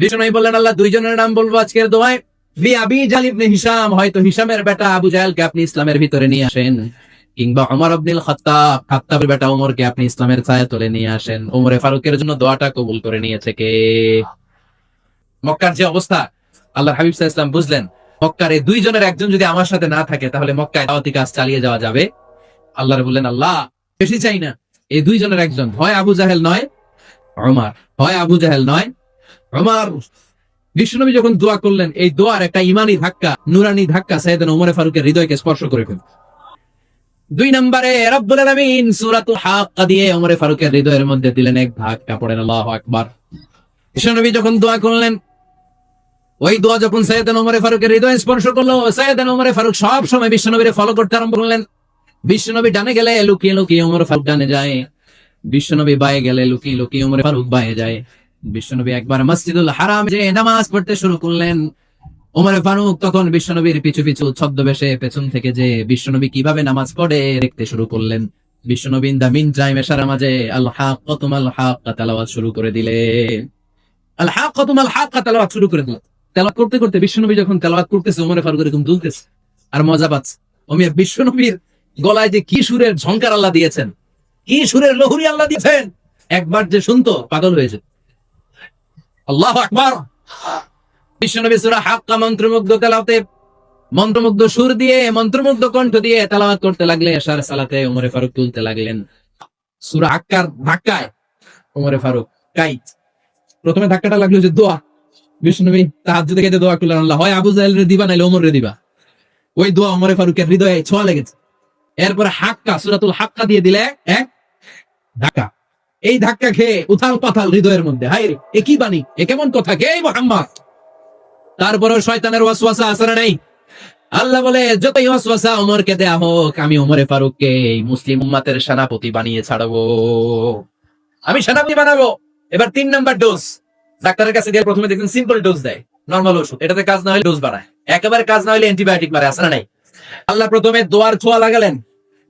বিষ্ণু বললেন, আল্লাহ দুইজনের নাম বলব আজকের দোয়ায়। আবি জাল ইবনে হিসাম হয়তো হিসামের বেটা আবু জাহেলকে আপনি ইসলামের ভিতরে নিয়ে আসেন, কিংবা ওমর আব্দুল খাত্তাব খাত্তাবের বেটা ওমরকে আপনি ইসলামের ছায়া তুলে নিয়ে আসেন। ওমরে ফারুকের জন্য দোয়াটা কবুল করে নিয়েছে কে? মক্কার যে অবস্থা আল্লাহ হাবিব আলাইহি ইসলাম বুঝলেন, মক্কার এই দুইজনের একজন যদি আমার সাথে না থাকে, তাহলে মক্কায় দাওয়াতি কাজ চালিয়ে যাওয়া যাবে? আল্লাহ বললেন, আল্লাহ, বেশি চাই না। এই দুইজনের একজন, হয় আবু জাহেল নয়, ওমর, হয় আবু জাহেল নয় বিষ্ণুনবী যখন দোয়া করলেন, এই দোয়ার একটা ইমানি ধাক্কা, নুরানি ধাক্কা সাইয়েদান ওমরে ফারুকের হৃদয়কে স্পর্শ করে ফেলল। দুই নম্বরে, রব্বুল আলামিন দিয়ে ওমরে ফারুকের হৃদয়ের মধ্যে দিলেন এক ধাক্কা, পড়েন আল্লাহু আকবার। যখন দোয়া করলেন, ওই দোয়া যখন সৈয়দান ওমরে ফারুকের হৃদয় স্পর্শ করল সৈয়দান ওমরে ফারুক সব সময় ফলো করতে আরম্ভ করলেন। বিশ্বনবী ডানে গেলে, লুকিয়ে লুকিয়ে ওমর ফারুক ডানে যায়। বিশ্বনবী বায়ে গেলে, লুকিয়ে লুকিয়ে ওমরে ফারুক বায়ে যায়। বিশ্বনবী একবার মসজিদুল হারাম যে নামাজ পড়তে শুরু করলেন, ওমরে ফারুক তখন বিশ্বনবীর পিছু পিছু ছদ্মবেশে পেছন থেকে যে বিশ্বনবী কীভাবে নামাজ পড়ে দেখতে শুরু করলেন দা মিন মাঝে আল হাক কতুমাল হাক তালাওয়াত শুরু করে দিলে। আল হাক কতুমাল হাক তালাওয়াত শুরু করে দিল। করতে করতে বিশ্বনবী যখন তেলাওয়াত করতেছে, ওমরে ফারুক এরকম দুলতেছে আর মজা পাচ্ছে। ওমিয়া বিশ্বনবীর গলায় যে কি সুরের ঝংকার আল্লাহ দিয়েছেন, কি সুরের লহুরি আল্লাহ দিয়েছেন, একবার যে শুনতো, পাগল হয়েছে আল্লাহ আকবার। বিশ্বনবী সুরা হাক্কা মন্ত্রমুগ্ধ তেলাওতে মন্ত্রমুগ্ধ সুর দিয়ে, মন্ত্রমুগ্ধ কণ্ঠ দিয়ে তেলাওয়াত করতে লাগলে এশার সালাতে ওমরে ফারুক তুলতে লাগলেন। সুরা হাক্কার ধাক্কায় ওমরে ফারুক কাইত প্রথমে ধাক্কাটা লাগল যে দোয়া। বিষ্ণুনবী তাহার যদি খেতে দোয়া করলেন, আল্লাহ, হয় আবু জাহেল রে দিবা নাইলে ওমর দিবা। ওই দোয়া ওমরে ফারুকের হৃদয়ে ছোঁয়া লেগেছে। এরপরে হাক্কা, সুরাতুল হাক্কা দিয়ে দিলে এক ধাক্কা। এই ধাক্কা খেয়ে উথাল পাথাল হৃদয়ের মধ্যে। হাই এ কি বাণী? এ কেমন কথা? কে মোহাম্মদ? তারপরে শয়তানের ওয়াসওয়াসা না নেই? আল্লাহ বলে, যতই ওয়াসওয়াসা ওমরকে দেয়া হোক, আমি ওমরে ফারুককে এই মুসলিম উম্মাতের সেনাপতি বানিয়ে ছাড়বো। আমি সেনাপতি বানাবো। এবার তিন নাম্বার ডোজ ডাক্তারের কাছে গিয়ে প্রথমে দেখবেন সিম্পল ডোজ দেয়। নর্মাল ওষুধ। এটাতে কাজ না হলে ডোজ বাড়ায়। একেবারে কাজ না হলে অ্যান্টিবায়োটিক মারে আসে না নাই? আল্লাহ প্রথমে দোয়ার ছোঁয়া লাগালেন।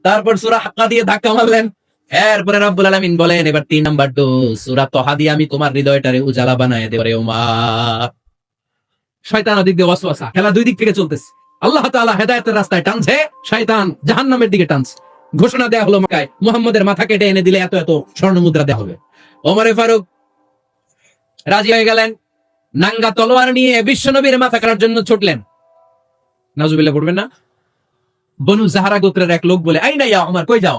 তারপর সুরা হাক্কা দিয়ে ধাক্কা মারলেন। এরপরে রব্বুল আলামিন বলেন, এবার তিন নাম্বার ডোজ সুরা তহা দিয়ে আমি তোমার হৃদয়টারে উজালা বানায় দেবরে ওমর শয়তান দিক দিয়ে ওয়াসওয়াসা, খেলা দুই দিক থেকে চলতেছে। আল্লাহ তাআলা হেদায়েতের রাস্তায় টানছে, শয়তান জাহান্নামের দিকে টানছে। ঘোষণা দেয়া হলো মক্কায়, মুহাম্মদের মাথা কেটে এনে দিলে এত এত স্বর্ণ মুদ্রা দেয়া হবে। ওমরে ফারুক রাজি হয়ে গেলেন, নাঙ্গা তলোয়ার নিয়ে বিশ্বনবীর মাথা কাটার জন্য ছুটলেন। নাজুবিল্লাহ পড়বেন না? বনু জাহারা গোত্রের এক লোক বলে আই না ইয়া আমার কই যাও?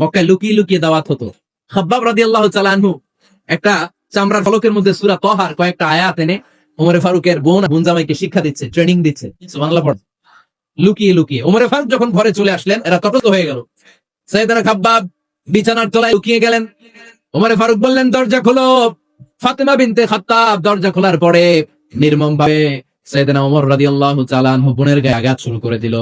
মক্কায় লুকিয়ে লুকিয়ে দাওয়াত হতো। খাব্বাব রাদিয়াল্লাহু তাআলা আনহু একটা চামড়ার ফলকের মধ্যে সূরা তাহার কয়েকটা আয়াত এনে ওমরে ফারুকের বোন বোন জামাইকে শিক্ষা দিচ্ছে ট্রেনিং দিচ্ছে। সুবহানাল্লাহ পড়ে। লুকিয়ে লুকিয়ে ওমরে ফারুক যখন ঘরে চলে আসলেন, এরা তটস্থ হয়ে গেল। সাইয়েদনা খাব্বাব বিছানার তলায় লুকিয়ে গেলেন। ওমরে ফারুক বললেন, দরজা খোলো। ফাতেমা বিনতে খাত্তাব দরজা খোলার পরে নির্মম ভাবে সৈয়দনা ওমর রাদিয়াল্লাহু তাআলা আনহু বোনের গায়ে আঘাত শুরু করে দিল।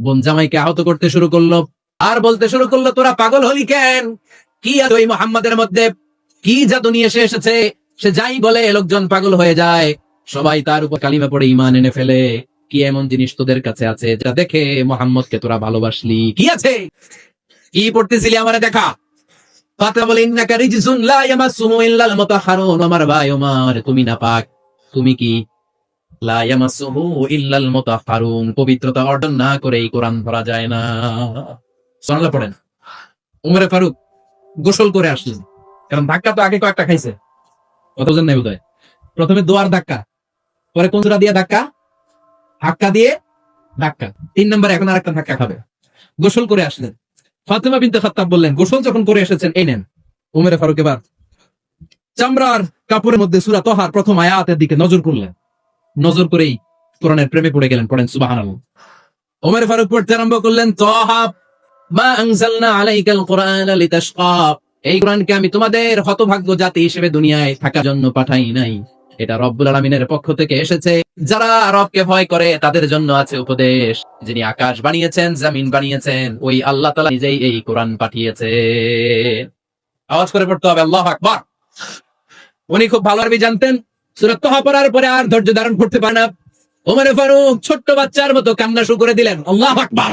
বোন জামাইকে আহত করতে শুরু করল। আর বলতে শুরু করল, তোরা পাগল হলি কেন? কি আছে ওই মোহাম্মদের মধ্যে? কি জাদু নিয়ে এসে এসেছে? সে যাই বলে লোকজন পাগল হয়ে যায়। সবাই তার উপর কালিমা পড়ে ইমান এনে ফেলে। কি এমন জিনিস তোদের কাছে আছে যেটা দেখে মোহাম্মদকে তোরা ভালোবাসলি? কি আছে? কি পড়তেছিলি আমারে দেখা? পবিত্রতা অর্জন না করে এই কোরআন ধরা যায় না। সুবহানাল্লাহ পড়েন। উমরে ফারুক, গোসল করে আসলেন। কারণ ধাক্কা তো আগে কয়েকটা খাইছে। কত জন নাই বোধহয়? প্রথমে দোয়ার ধাক্কা, পরে কোন জোড়া দিয়ে ধাক্কা ধাক্কা দিয়ে ধাক্কা। তিন নম্বরে এখন আরেকটা ধাক্কা খাবে। গোসল করে আসলেন। ফাতেমা বিনতে খাত্তাব বললেন, গোসল যখন করে এসেছেন, এই নেন। উমেরে ফারুক এবার চামড়ার কাপড়ের মধ্যে সুরা তহার প্রথম আয়াতের দিকে নজর করলেন। নজর করেই কোরআনের প্রেমে পড়ে গেলেন, পড়েন সুবহানাল্লাহ। ওমর ফারুক পড়তে আরম্ভ করলেন তহা এই কোরআনকে আমি তোমাদের হতভাগ্য জাতি হিসেবে দুনিয়ায় থাকার জন্য পাঠাই নাই। এটা রব্বুল আলমিনের পক্ষ থেকে এসেছে। যারা রবকে ভয় করে, তাদের জন্য আছে উপদেশ। যিনি আকাশ বানিয়েছেন, জামিন বানিয়েছেন, ওই আল্লাহ তালা নিজেই এই কোরআন পাঠিয়েছে। আওয়াজ করে পড়তে হবে, আল্লাহ আকবার। উনি খুব ভালো আরবি জানতেন। সুরত তোহা পড়ার পরে আর ধৈর্য ধারণ করতে পারে না। ওমরে ফারুক ছোট্ট বাচ্চার মতো কান্না শুরু করে দিলেন, আল্লাহ আকবার।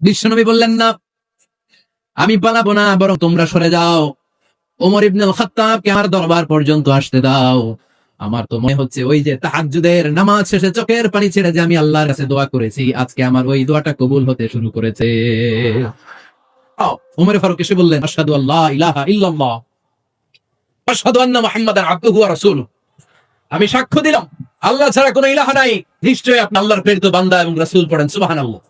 বিশ্বনবী বললেন, না, আমি পালাবো না, বরং তোমরা সরে যাও। ওমর ইবনুল খাত্তাবকে আমার দরবার পর্যন্ত আসতে দাও। আমার তো মনে হচ্ছে ওই যে তাহাজ্জুদের নামাজ শেষে চোখের পানি ছেড়ে যে আমি আল্লাহর কাছে দোয়া করেছি, আজকে আমার ওই দোয়াটা কবুল হতে শুরু করেছে। ওমর ফারুক এসে বললেন, আশহাদু আল্লাহ ইলাহা ইল্লাল্লাহ। আশহাদু আন্না মুহাম্মাদান আবদুহু ওয়া রাসূলুহু। আমি সাক্ষ্য দিলাম, আল্লাহ ছাড়া কোনো ইলাহা নাই। নিশ্চয়ই আপনি আল্লাহর প্রেরিত বান্দা এবং রাসূল পড়েন, সুবহানাল্লাহ।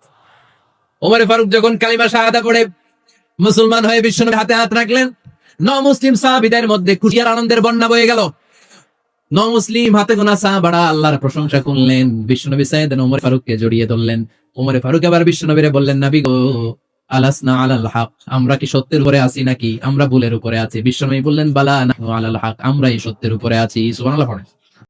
ওমর ফারুক যখন কালিমা শাহাদা পড়ে, মুসলমান হয়ে বিশ্বনবীর হাতে হাত রাখলেন ন মুসলিম সাহাবিদের মধ্যে খুশিয়ার আনন্দের বন্যা বয়ে গেল। ন মুসলিম হাতে গোনা সাহাবাড়া আল্লাহর প্রশংসা করলেন, বিশ্বনবী সাইদ ওমর ফারুককে জড়িয়ে ধরলেন। ওমরে ফারুক আবার বিশ্বনবীরে বললেন, নাবি গো, আলাসনা আলাল হক, আমরা কি সত্যের উপরে আছি নাকি? আমরা ভুলের উপরে আছি। বিশ্বনবী বললেন, বালা না আলাল হক আমরা এই সত্যের উপরে আছি। সুবহানাল্লাহ